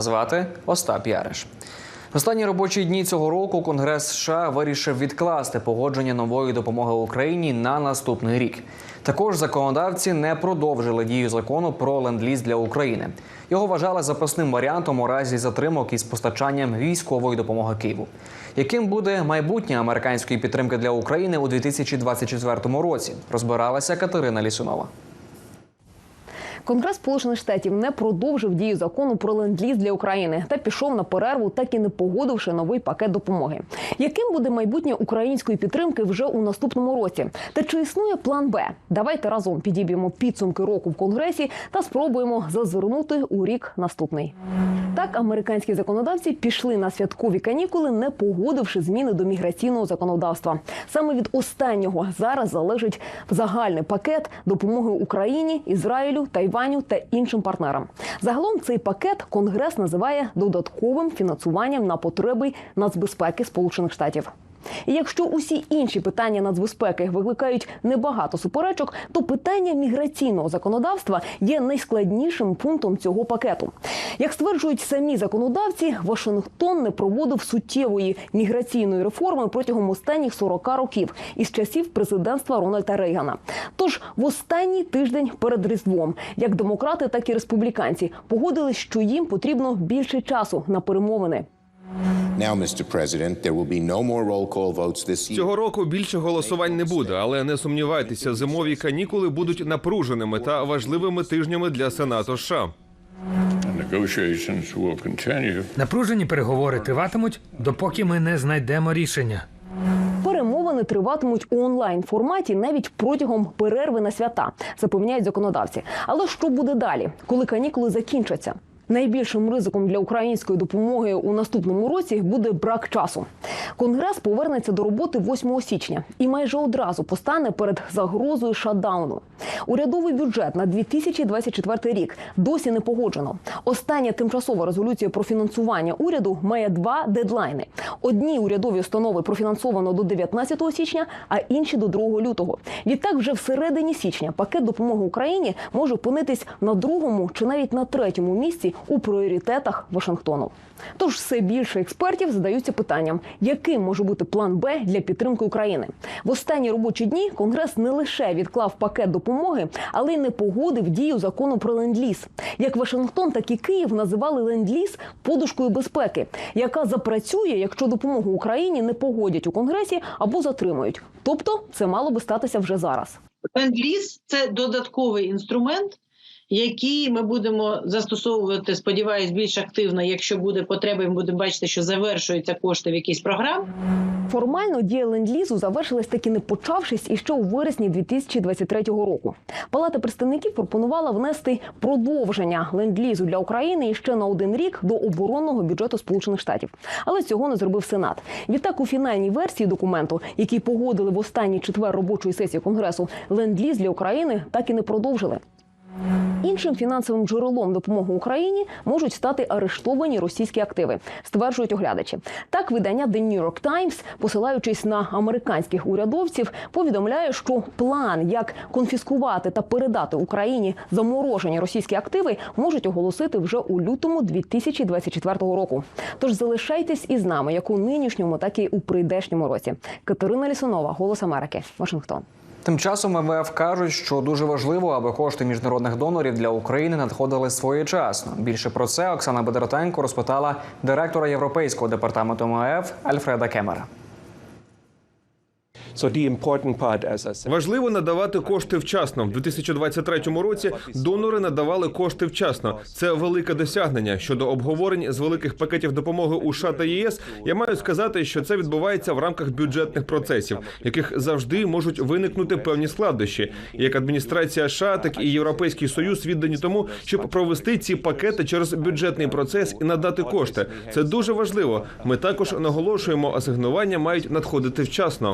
Звати Остап Яриш. В останні робочі дні цього року Конгрес США вирішив відкласти погодження нової допомоги Україні на наступний рік. Також законодавці не продовжили дію закону про ленд-ліз для України. Його вважали запасним варіантом у разі затримок із постачанням військової допомоги Києву. Яким буде майбутнє американської підтримки для України у 2024 році? Розбиралася Катерина Лісунова. Конгрес Сполучених Штатів не продовжив дію закону про ленд-ліз для України та пішов на перерву, так і не погодивши новий пакет допомоги. Яким буде майбутнє української підтримки вже у наступному році? Та чи існує план Б? Давайте разом підіб'ємо підсумки року в Конгресі та спробуємо зазирнути у рік наступний. Так, американські законодавці пішли на святкові канікули, не погодивши зміни до міграційного законодавства. Саме від останнього зараз залежить загальний пакет допомоги Україні, Ізраїлю, Тайваню та іншим партнерам. Загалом цей пакет Конгрес називає додатковим фінансуванням на потреби нацбезпеки Сполучених Штатів. І якщо усі інші питання нацбезпеки викликають небагато суперечок, то питання міграційного законодавства є найскладнішим пунктом цього пакету. Як стверджують самі законодавці, Вашингтон не проводив суттєвої міграційної реформи протягом останніх 40 років із часів президентства Рональда Рейгана. Тож в останній тиждень перед Різдвом, як демократи, так і республіканці погодились, що їм потрібно більше часу на перемовини. Now, Mr. President, there will be no more roll call votes this year. Цього року більше голосувань не буде, але не сумнівайтеся, зимові канікули будуть напруженими та важливими тижнями для Сенату США. Напружені переговори триватимуть, допоки ми не знайдемо рішення. Перемовини триватимуть у онлайн форматі навіть протягом перерви на свята, запевняють законодавці. Але що буде далі, коли канікули закінчаться? Найбільшим ризиком для української допомоги у наступному році буде брак часу. Конгрес повернеться до роботи 8 січня і майже одразу постане перед загрозою шатдауну. Урядовий бюджет на 2024 рік досі не погоджено. Остання тимчасова резолюція про фінансування уряду має два дедлайни: одні урядові установи профінансовано до 19 січня, а інші до 2 лютого. Відтак, вже всередині січня пакет допомоги Україні може опинитись на другому чи навіть на третьому місці у пріоритетах Вашингтону. Тож все більше експертів задаються питанням, яким може бути план Б для підтримки України. В останні робочі дні Конгрес не лише відклав пакет допомоги, але й не погодив дію закону про ленд-ліз. Як Вашингтон, так і Київ називали ленд-ліз подушкою безпеки, яка запрацює, якщо допомогу Україні не погодять у Конгресі або затримують. Тобто, це мало би статися вже зараз. Ленд-ліз – це додатковий інструмент, який ми будемо застосовувати, сподіваюсь, більш активно, якщо буде потреба, і ми будемо бачити, що завершуються кошти в якійсь програм. Формально дія ленд-лізу завершилась таки не почавшись іще у вересні 2023 року. Палата представників пропонувала внести продовження ленд-лізу для України іще на один рік до оборонного бюджету Сполучених Штатів. Але цього не зробив Сенат. Відтак, у фінальній версії документу, який погодили в останній четвер робочої сесії Конгресу, ленд-ліз для України так і не продовжили. Іншим фінансовим джерелом допомоги Україні можуть стати арештовані російські активи, стверджують оглядачі. Так, видання The New York Times, посилаючись на американських урядовців, повідомляє, що план, як конфіскувати та передати Україні заморожені російські активи, можуть оголосити вже у лютому 2024 року. Тож залишайтесь із нами, як у нинішньому, так і у прийдешньому році. Катерина Лісунова, Голос Америки, Вашингтон. Тим часом МВФ кажуть, що дуже важливо, аби кошти міжнародних донорів для України надходили своєчасно. Більше про це Оксана Бедратенко розпитала директора європейського департаменту МВФ Альфреда Кемера. Важливо надавати кошти вчасно. В 2023 році донори надавали кошти вчасно. Це велике досягнення щодо обговорень з великих пакетів допомоги у США та ЄС. Я маю сказати, що це відбувається в рамках бюджетних процесів, яких завжди можуть виникнути певні складнощі. Як адміністрація США, так і Європейський Союз віддані тому, щоб провести ці пакети через бюджетний процес і надати кошти. Це дуже важливо. Ми також наголошуємо, асигнування мають надходити вчасно.